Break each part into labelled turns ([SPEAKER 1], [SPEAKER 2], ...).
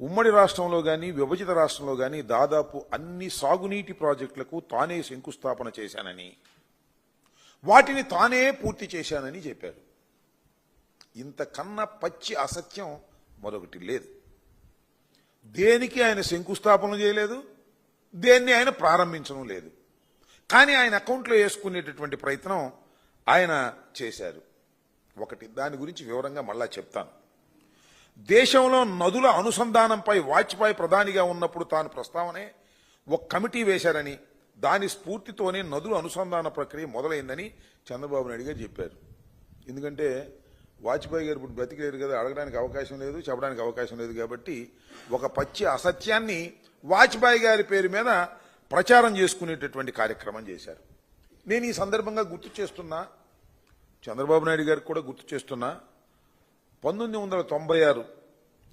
[SPEAKER 1] ఉమ్మడి రాష్ట్రంలో కానీ విభజిత రాష్ట్రంలో కానీ దాదాపు అన్ని సాగునీటి ప్రాజెక్టులకు తానే శంకుస్థాపన చేశానని వాటిని తానే పూర్తి చేశానని చెప్పారు. ఇంతకన్నా పచ్చి అసత్యం మరొకటి లేదు. దేనికి ఆయన శంకుస్థాపన చేయలేదు? దేన్ని ఆయన ప్రారంభించడం లేదు? కానీ ఆయన అకౌంట్లో వేసుకునేటటువంటి ప్రయత్నం ఆయన చేశారు. ఒకటి దాని గురించి వివరంగా మళ్ళా చెప్తాను. దేశంలో నదుల అనుసంధానంపై వాజ్పేయి ప్రధానిగా ఉన్నప్పుడు తాను ప్రస్తావనే ఒక కమిటీ వేశారని దాని స్ఫూర్తితోనే నదుల అనుసంధాన ప్రక్రియ మొదలైందని చంద్రబాబు నాయుడు గారు చెప్పారు. ఎందుకంటే వాజ్పేయి గారు ఇప్పుడు బ్రతికేరు కదా అడగడానికి అవకాశం లేదు చెప్పడానికి అవకాశం లేదు కాబట్టి ఒక పచ్చి అసత్యాన్ని వాజ్పేయి గారి పేరు మీద ప్రచారం చేసుకునేటటువంటి కార్యక్రమం చేశారు. నేను ఈ సందర్భంగా గుర్తు చేస్తున్నా చంద్రబాబు నాయుడు గారికి కూడా గుర్తు చేస్తున్నా పంతొమ్మిది వందల తొంభై ఆరు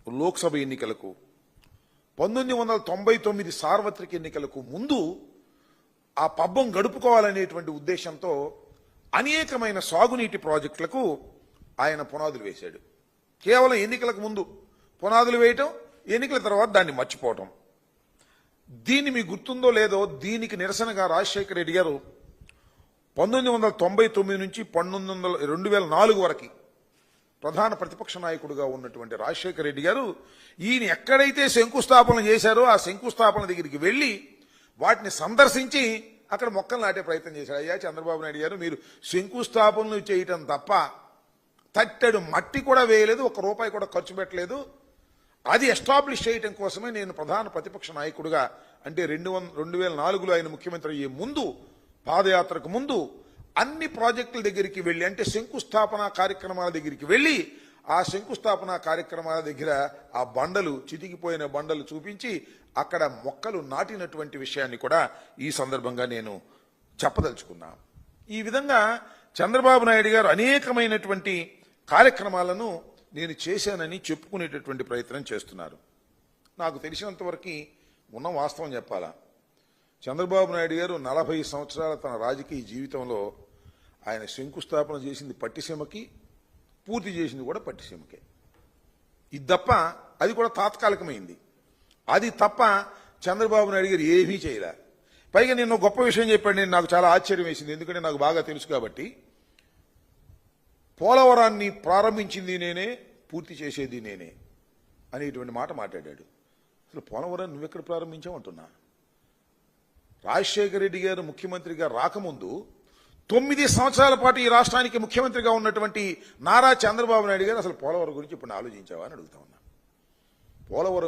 [SPEAKER 1] లోక్సభ ఎన్నికలకు పంతొమ్మిది వందల తొంభై తొమ్మిది సార్వత్రిక ఎన్నికలకు ముందు ఆ పబ్బం గడుపుకోవాలనేటువంటి ఉద్దేశంతో అనేకమైన సాగునీటి ప్రాజెక్టులకు ఆయన పునాదులు వేశాడు. కేవలం ఎన్నికలకు ముందు పునాదులు వేయటం ఎన్నికల తర్వాత దాన్ని మర్చిపోవటం. దీన్ని మీకు గుర్తుందో లేదో దీనికి నిరసనగా రాజశేఖర రెడ్డి గారు పంతొమ్మిది వందల తొంభై తొమ్మిది నుంచి పంతొమ్మిది వందల రెండు వేల నాలుగు వరకు ప్రధాన ప్రతిపక్ష నాయకుడుగా ఉన్నటువంటి రాజశేఖర రెడ్డి గారు ఈయన ఎక్కడైతే శంకుస్థాపన చేశారో ఆ శంకుస్థాపన దగ్గరికి వెళ్ళి వాటిని సందర్శించి అక్కడ మొక్కలు నాటే ప్రయత్నం చేశాడు అయ్యా చంద్రబాబు నాయుడు గారు మీరు శంకుస్థాపనలు చేయటం తప్ప తట్టెడు మట్టి కూడా వేయలేదు ఒక రూపాయి కూడా ఖర్చు పెట్టలేదు. అది ఎస్టాబ్లిష్ చేయటం కోసమే నేను ప్రధాన ప్రతిపక్ష నాయకుడిగా అంటే రెండు వంద రెండు వేల నాలుగులో ఆయన ముఖ్యమంత్రి అయ్యే ముందు పాదయాత్రకు ముందు అన్ని ప్రాజెక్టుల దగ్గరికి వెళ్ళి అంటే శంకుస్థాపన కార్యక్రమాల దగ్గరికి వెళ్ళి ఆ శంకుస్థాపన కార్యక్రమాల దగ్గర ఆ బండలు చితికిపోయిన బండలు చూపించి అక్కడ మొక్కలు నాటినటువంటి విషయాన్ని కూడా ఈ సందర్భంగా నేను చెప్పదలుచుకున్నా. ఈ విధంగా చంద్రబాబు నాయుడు గారు అనేకమైనటువంటి కార్యక్రమాలను నేను చేశానని చెప్పుకునేటటువంటి ప్రయత్నం చేస్తున్నారు. నాకు తెలిసినంతవరకు ఉన్న వాస్తవం చెప్పాలా. చంద్రబాబు నాయుడు గారు నలభై సంవత్సరాల తన రాజకీయ జీవితంలో ఆయన శంకుస్థాపన చేసింది పట్టిసీమకి పూర్తి చేసింది కూడా పట్టిసీమకే ఇది తప్ప అది కూడా తాత్కాలికమైంది. అది తప్ప చంద్రబాబు నాయుడు గారు ఏమీ చేయలే. పైగా నేను గొప్ప విషయం చెప్పాడు నేను నాకు చాలా ఆశ్చర్యం వేసింది ఎందుకంటే నాకు బాగా తెలుసు కాబట్టి. పోలవరాన్ని ప్రారంభించింది నేనే పూర్తి చేసేది నేనే అనేటువంటి మాట మాట్లాడాడు. అసలు పోలవరాన్ని నువ్వెక్కడ ప్రారంభించావు అంటున్నా? రాజశేఖర రెడ్డి గారు ముఖ్యమంత్రిగా రాకముందు తొమ్మిది సంవత్సరాల పాటు ఈ రాష్ట్రానికి ముఖ్యమంత్రిగా ఉన్నటువంటి నారా చంద్రబాబు నాయుడు గారు అసలు పోలవరం గురించి ఇప్పుడు ఆలోచించావా అని అడుగుతా ఉన్నా. పోలవరం